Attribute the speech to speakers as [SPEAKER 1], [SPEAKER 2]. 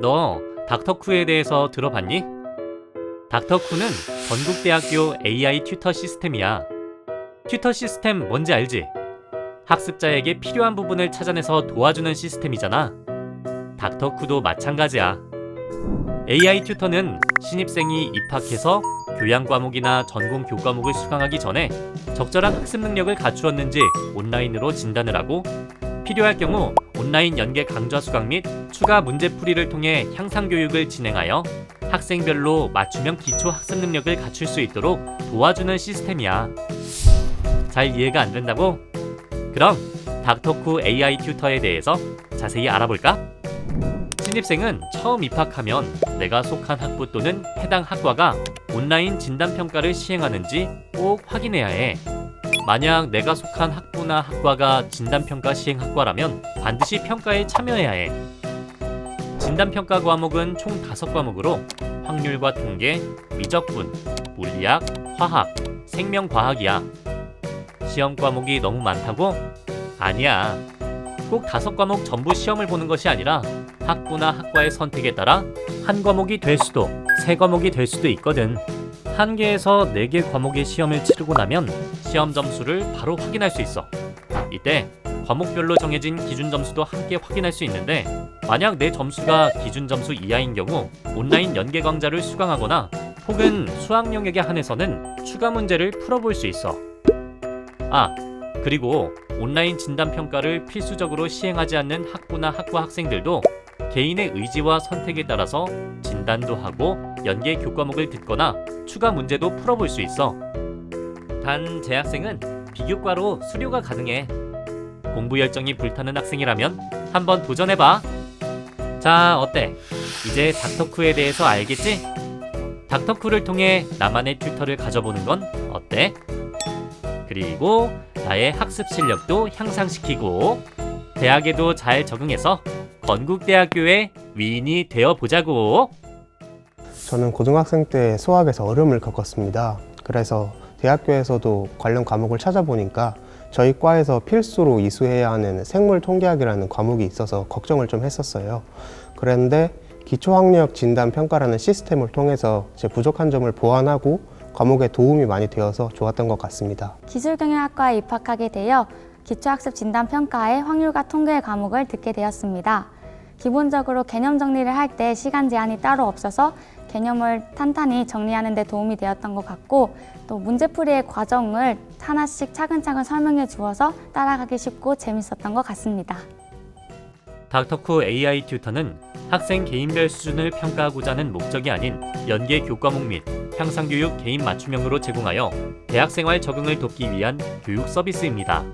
[SPEAKER 1] 너 닥터쿠에 대해서 들어봤니? 닥터쿠는 전국대학교 AI 튜터 시스템이야. 튜터 시스템 뭔지 알지? 학습자에게 필요한 부분을 찾아내서 도와주는 시스템이잖아. 닥터쿠도 마찬가지야. AI 튜터는 신입생이 입학해서 교양 과목이나 전공 교과목을 수강하기 전에 적절한 학습 능력을 갖추었는지 온라인으로 진단을 하고 필요할 경우 온라인 연계 강좌 수강 및 추가 문제 풀이를 통해 향상 교육을 진행하여 학생별로 맞춤형 기초 학습 능력을 갖출 수 있도록 도와주는 시스템이야. 잘 이해가 안 된다고? 그럼 닥터쿠 AI 튜터에 대해서 자세히 알아볼까? 신입생은 처음 입학하면 내가 속한 학부 또는 해당 학과가 온라인 진단 평가를 시행하는지 꼭 확인해야 해. 만약 내가 속한 학부나 학과가 진단평가 시행 학과라면 반드시 평가에 참여해야 해. 진단평가 과목은 총 5과목으로 확률과 통계, 미적분, 물리학, 화학, 생명과학이야. 시험 과목이 너무 많다고? 아니야. 꼭 다섯 과목 전부 시험을 보는 것이 아니라 학부나 학과의 선택에 따라 한 과목이 될 수도 세 과목이 될 수도 있거든. 한 개에서 네개 과목의 시험을 치르고 나면 시험 점수를 바로 확인할 수 있어. 이때 과목별로 정해진 기준 점수도 함께 확인할 수 있는데 만약 내 점수가 기준 점수 이하인 경우 온라인 연계 강좌를 수강하거나 혹은 수학 영역에 한해서는 추가 문제를 풀어볼 수 있어. 아, 그리고 온라인 진단 평가를 필수적으로 시행하지 않는 학부나 학과 학생들도 개인의 의지와 선택에 따라서 진단도 하고 연계 교과목을 듣거나 추가 문제도 풀어볼 수 있어. 단 재학생은 비교과로 수료가 가능해. 공부 열정이 불타는 학생이라면 한번 도전해봐. 자, 어때? 이제 닥터쿠에 대해서 알겠지? 닥터쿠를 통해 나만의 튜터를 가져보는 건 어때? 그리고 나의 학습 실력도 향상시키고 대학에도 잘 적응해서 건국대학교의 위인이 되어 보자고.
[SPEAKER 2] 저는 고등학생 때 수학에서 어려움을 겪었습니다. 그래서 대학교에서도 관련 과목을 찾아보니까 저희 과에서 필수로 이수해야 하는 생물 통계학이라는 과목이 있어서 걱정을 좀 했었어요. 그런데 기초학력 진단 평가라는 시스템을 통해서 제 부족한 점을 보완하고 과목에 도움이 많이 되어서 좋았던 것 같습니다.
[SPEAKER 3] 기술경영학과에 입학하게 되어 기초학습 진단 평가의 확률과 통계 과목을 듣게 되었습니다. 기본적으로 개념 정리를 할 때 시간 제한이 따로 없어서 개념을 탄탄히 정리하는 데 도움이 되었던 것 같고 또 문제풀이의 과정을 하나씩 차근차근 설명해 주어서 따라가기 쉽고 재밌었던 것 같습니다.
[SPEAKER 1] 닥터쿠 AI 튜터는 학생 개인별 수준을 평가하고자 하는 목적이 아닌 연계 교과목 및 향상교육 개인 맞춤형으로 제공하여 대학생활 적응을 돕기 위한 교육 서비스입니다.